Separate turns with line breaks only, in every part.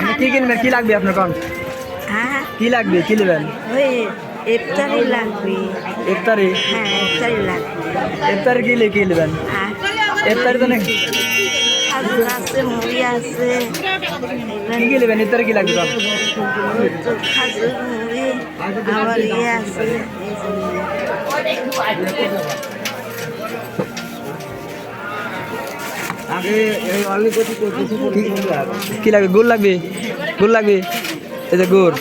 আপনি কি কিনবেন? কি লাগবে আপনার কোন
হ্যাঁ।
কি লাগবে? কি নেবেন?
ওই ইফতারি লাগবে।
ইফতারি?
হ্যাঁ ইফতারি লাগবে।
ইফতারি কি কি নেবেন?
আর
ইফতারি তো নাকি
আছে মুড়ি আছে।
কি কি নেবেন? ইফতারি কি লাগবে?
খাজুর মুড়ি আবার ইয়ে আছে।
কি লাগবে গুড় লাগবে? গুড় লাগবে? এই যে গুড়।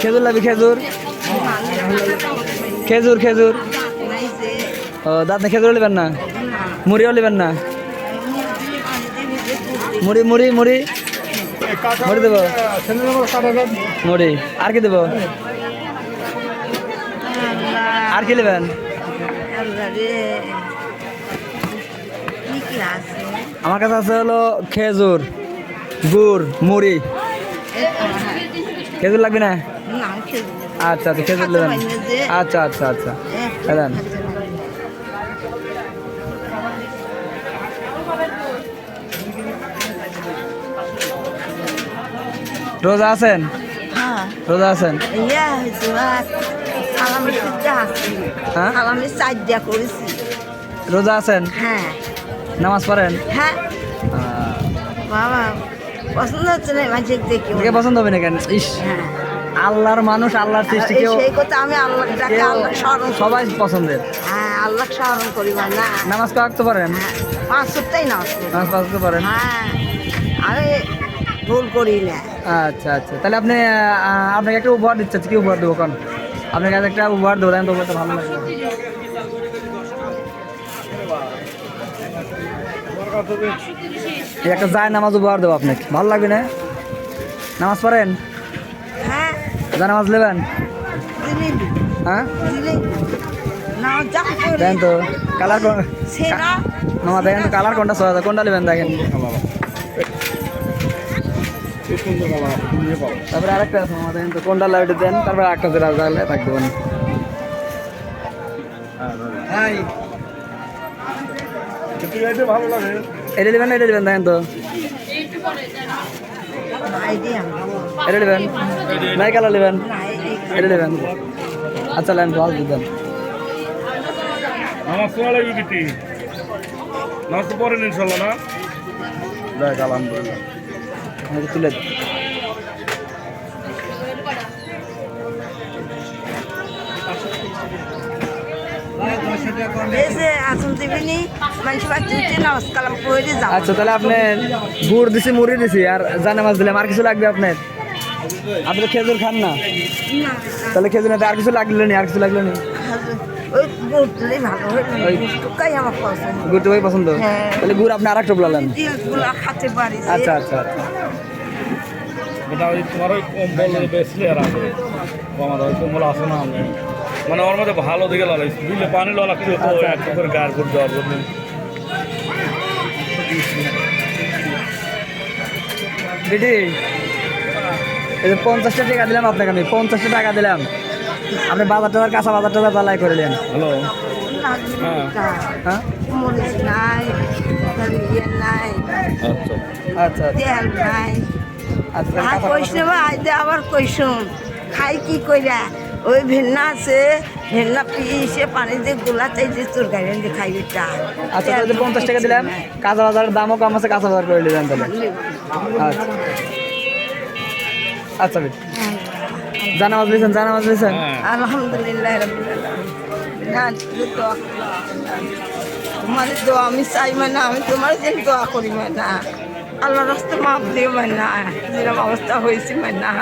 খেজুর লাগবে, খেজুর? খেজুর খেজুর। ও দাঁত খেজুর নেবেন না? মুড়িও নেবেন না? মুড়ি মুড়ি মুড়ি। মুড়ি দেবো? মুড়ি। আর কি দেবো? আর কি নেবেন? আমার কাছে আছে হলো খেজুর গুড় মুড়ি। খেজুর লাগবে না? আচ্ছা আচ্ছা খেজুর নেবেন আচ্ছা আচ্ছা আচ্ছা। দেন। রোজা আছেন?
হ্যাঁ।
রোজা আছেন? হ্যাঁ? রোজা আছেন?
হ্যাঁ।
নামাজ পড়েন?
হ্যাঁ। বাবা পছন্দ হচ্ছে না মাঝে দেখি
পছন্দ হবে না কেন? ইস।
হ্যাঁ।
আল্লাহর মানুষ আল্লাহর সৃষ্টি কেউ
সেই কথা আমি আল্লাহ ডাকে আল্লাহ স্মরণ
সবাই পছন্দের।
হ্যাঁ আল্লাহ স্মরণ করি না
নামাজ কাকতে পারেন
হ্যাঁ পাঁচ সপ্তাহে না আসবে
নামাজ পড়তে পারেন
হ্যাঁ আমি ভুল করি না।
আচ্ছা আচ্ছা। তাহলে আপনি আপনাকে একটা উপহার দিচ্ছে। কি উপহার দেবো কোন? আপনার কাছে একটা উপহার দেবো তাই তো ভালো লাগবে। একটা যায় নামাজ উপহার দেবো আপনাকে। ভালো লাগবে না? নামাজ পড়েন?
হ্যাঁ।
যা নামাজ নেবেন? হ্যাঁ?
দিলি না যা করি।
দেখেন তো কালার কোন
সেরা।
নামা দেখেন তো কালার কোনটা সোজা কোনটা নেবেন দেখেন। তারপরে আরেকটা আছে মামা দেখেন তো কোনটা লাইট দেন তারপরে আরেকটা যেটা থাকবে। মানে এটা নেবেন না এটা নেবেন দেখেন তো। এটা নেবেন। নাই কালার নেবেন। এটা নেবেন। আচ্ছা লেন ভালো দিবেন
নামাজ পড়া লাগবে বিটি নামাজ পড়েন ইনশাল্লাহ না?
দেখ আলহামদুলিল্লাহ। তুলে আচ্ছা তাহলে আপনি গুড় দিছি মুড়ি দিছি আর জানা মাছ দিলাম। আর কিছু লাগবে আপনার? আপনি তো খেজুর খান না। তাহলে খেজুর না আর কিছু লাগল নি আর কিছু লাগল নি?
গুড়টাই আমার পছন্দ।
গুড় পছন্দ?
হ্যাঁ।
তাহলে গুড় আপনি আর একটা বলালেন। আচ্ছা আচ্ছা আচ্ছা।
তোমার ওই কম্বল বেসলে আর আছে আমার ওই কম্বল আছে না মানে ওর মধ্যে ভালো দিকে লাগাইছি দিলে পানি লা লাগছে তো
আচ্ছা,
একটু করে গায়ের করে দেওয়ার জন্য?
দিদি এই যে পঞ্চাশটা টাকা দিলাম আপনাকে আমি পঞ্চাশটা টাকা দিলাম। আপনি বাজার টাজার কাঁচা বাজার টাজার জ্বালাই করে দেন।
হ্যালো? হ্যাঁ। আচ্ছা।
আচ্ছা আচ্ছা।
আবার কইসুন খাই কি কইরা? ওই ভেন্না আছে ভেন্না পিসে পানি দিয়ে গোলা চাই যে তোর গাড়ি দিয়ে খাইবি তা।
আচ্ছা তাহলে পঞ্চাশ টাকা দিলাম। কাঁচা বাজারের দামও কম আছে কাঁচা বাজার করে দিলেন তাহলে। আচ্ছা। আচ্ছা বেশ। জানামাজ দিয়েছেন জানামাজ
হ্যাঁ
আলহামদুলিল্লাহ দোয়া। তোমার দোয়া আমি চাই মানে আমি তোমার জন্য দোয়া করি না আল্লাহ রাস্তা মাপ দিও না যেরকম অবস্থা হয়েছে না